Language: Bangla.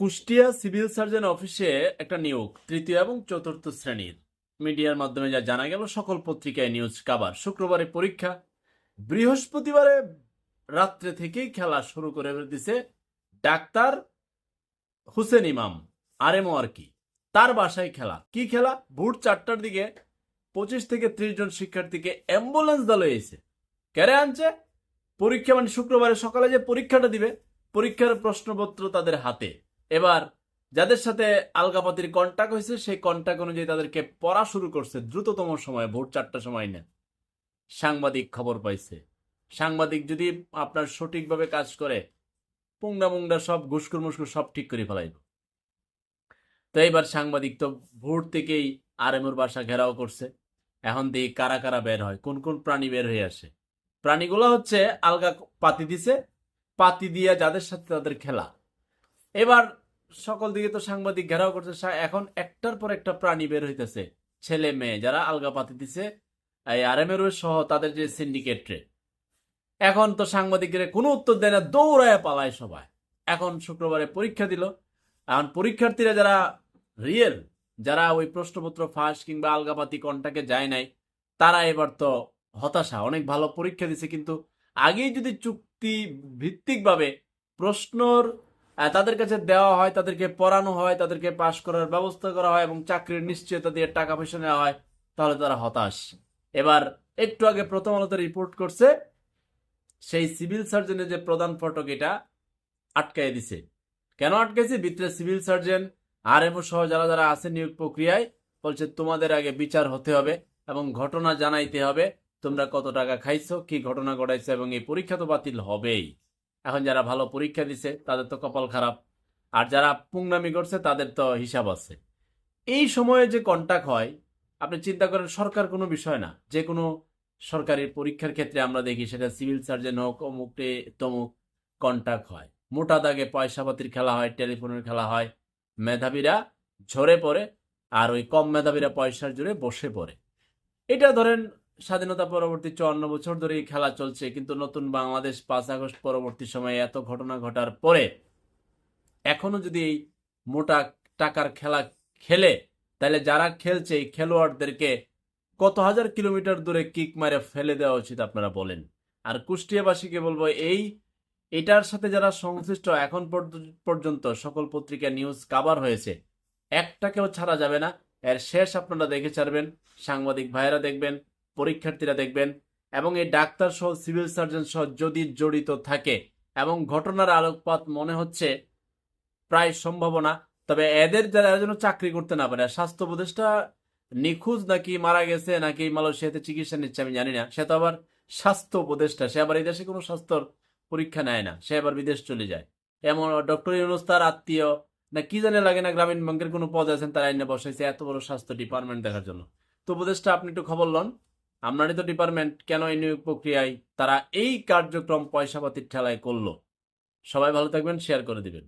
কুষ্টিয়া সিভিল সার্জন অফিসে একটা নিয়োগ, তৃতীয় এবং চতুর্থ শ্রেণির। মিডিয়ার মাধ্যমে যা জানা গেল, সকল পত্রিকায় নিউজ কাবার শুক্রবারে পরীক্ষা। বৃহস্পতিবারে রাত্রে থেকেই খেলা শুরু করে দিছে ডাক্তার হুসেন ইমাম আর আরএমও আর কি। তার বাসায় খেলা। কি খেলা? ভোর চারটার দিকে পঁচিশ থেকে ত্রিশ জন শিক্ষার্থীকে অ্যাম্বুলেন্স দলে এসে কেড়ে আনছে? পরীক্ষা মানে শুক্রবারে সকালে যে পরীক্ষাটা দিবে, পরীক্ষার প্রশ্নপত্র তাদের হাতে। এবার, যাদের সাথে আলগাপাতির কন্ট্যাক্ট হয়েছে, সেই কন্ট্যাক্ট অনুযায়ী তাদেরকে পড়া শুরু করছে দ্রুততম সময়ে, ভোর চারটার সময় না। সাংবাদিক খবর পাইছে। সাংবাদিক যদি আপনার সঠিকভাবে কাজ করে, পুংডা মুংডা সব ঘুসকুর মুসকুর সব ঠিক করে ফেলাইব। তো এইবার সাংবাদিক তো ভোর থেকেই আরএমুর বাসা ঘেরাও করছে। এখন দিয়ে কারা কারা বের হয়, কোন কোন প্রাণী বের হয়ে আসে। প্রাণীগুলো হচ্ছে আলগা পাতি দিছে, পাতি দিয়া যাদের সাথে তাদের খেলা। এবার সকল দিকে তো সাংবাদিক ঘেরাও করছে এখন একটার পর একটা প্রাণী বের হইতেছে, ছেলে মেয়ে যারা আলগা পাতি দিছে, এই আরএমএর সহ তাদের যে সিন্ডিকেটরে এখন তো সাংবাদিকের কোনো উত্তর দেয় না, দৌড়ায় পালায় সবাই। এখন শুক্রবারে পরীক্ষা দিল। এখন পরীক্ষার্থীরা যারা রিয়েল যারা ওই প্রশ্নপত্র ফাঁস কিংবা আলগাপাতি কন্টাকে যায় নাই, তারা এবার তো হতাশা, অনেক ভালো পরীক্ষা দিছে, কিন্তু আগেই যদি চুক্তি ভিত্তিকভাবে প্রশ্নর তাদের কাছে দেওয়া হয়, তাদেরকে পড়ানো হয়, তাদেরকে পাশ করার ব্যবস্থা করা হয় এবং চাকরির নিশ্চয়তা দিয়ে টাকা পয়সা নেওয়া হয়, তাহলে তারা হতাশ। এবার একটু আগে প্রথম আলোতে রিপোর্ট করছে, সেই সিভিল সার্জনের যে প্রধান ফটক, এটা আটকাই দিছে। কেন আটকাইছে? ভিতরে সিভিল সার্জন আর এমও সহ যারা যারা আছে নিয়োগ প্রক্রিয়ায়, বলছে, তোমাদের আগে বিচার হতে হবে এবং ঘটনা জানাইতে হবে, তোমরা কত টাকা খাইছো, কি ঘটনা ঘটাইছো এবং এই পরীক্ষা তো বাতিল হবেই। এখন যারা ভালো পরীক্ষা দিছে, তাদের তো কপাল খারাপ। আর যারা পুংনামি করছে, তাদের তো হিসাব আছে। এই সময়ে যে কন্টাক্ট হয়, আপনি চিন্তা করেন, সরকার কোনো বিষয় না। যে কোনো সরকারি পরীক্ষার ক্ষেত্রে আমরা দেখি, সেটা সিভিল সার্জন হোক, অমুক টে- তমুক কন্টাক্ট হয়। মোটা দাগে পয়সাপাতির খেলা হয়, টেলিফোনের খেলা হয়। মেধাবীরা ঝরে পড়ে, আর ওই কম মেধাবীরা পয়সার জোরে বসে পড়ে। এটা ধরেন স্বাধীনতা পরবর্তী চুয়ান্ন বছর ধরে এই খেলা চলছে, কিন্তু নতুন বাংলাদেশ পাঁচ আগস্ট পরবর্তী সময়ে এত ঘটনা ঘটার পরে এখনও যদি এই মোটা টাকার খেলা খেলে, তাহলে যারা খেলছে এই খেলোয়াড়দেরকে কত হাজার কিলোমিটার দূরে কিক মারে ফেলে দেওয়া উচিত আপনারা বলেন। আর কুষ্টিয়াবাসীকে বলব, এই, এটার সাথে যারা সংশ্লিষ্ট এখন পর্য- পর্যন্ত সকল পত্রিকা নিউজ কাভার হয়েছে, একটাকেও ছাড়া যাবে না। এর শেষ আপনারা দেখে ছাড়বেন, সাংবাদিক ভাইয়েরা দেখবেন পরীক্ষার্থীরা দেখবেন, এবং এই ডাক্তার সহ সিভিল সার্জন সহ যদি জড়িত থাকে, এবং ঘটনার আলোকপাত মনে হচ্ছে প্রায় সম্ভাবনা তবে এদের যারা যেন চাকরি করতে না পারে। স্বাস্থ্য উপদেষ্টা নিখোঁজ নাকি মারা গেছে, নাকি মালয়েশিয়াতে চিকিৎসা নিচ্ছে, আমি জানি না। সে তো আবার স্বাস্থ্য উপদেষ্টা, সে আবার এই দেশে কোনো স্বাস্থ্যর পরীক্ষা নেয় না, সে আবার বিদেশ চলে যায়। এমন ডক্টর ইউনুস তার আত্মীয়, না কি জানে লাগে না, গ্রামীণ ব্যাংকের কোনো পদ আছেন, তারা আইনে বসাইছে, এত বড় স্বাস্থ্য ডিপার্টমেন্ট দেখার জন্য। তো উপদেষ্টা, আপনি একটু খবর লন। আপনারই তো ডিপার্টমেন্ট কেন এই নিয়োগ প্রক্রিয়ায়? তারা এই কার্যক্রম পয়সাপাতির ঠেলায় করল। সবাই ভালো থাকবেন শেয়ার করে দিবেন।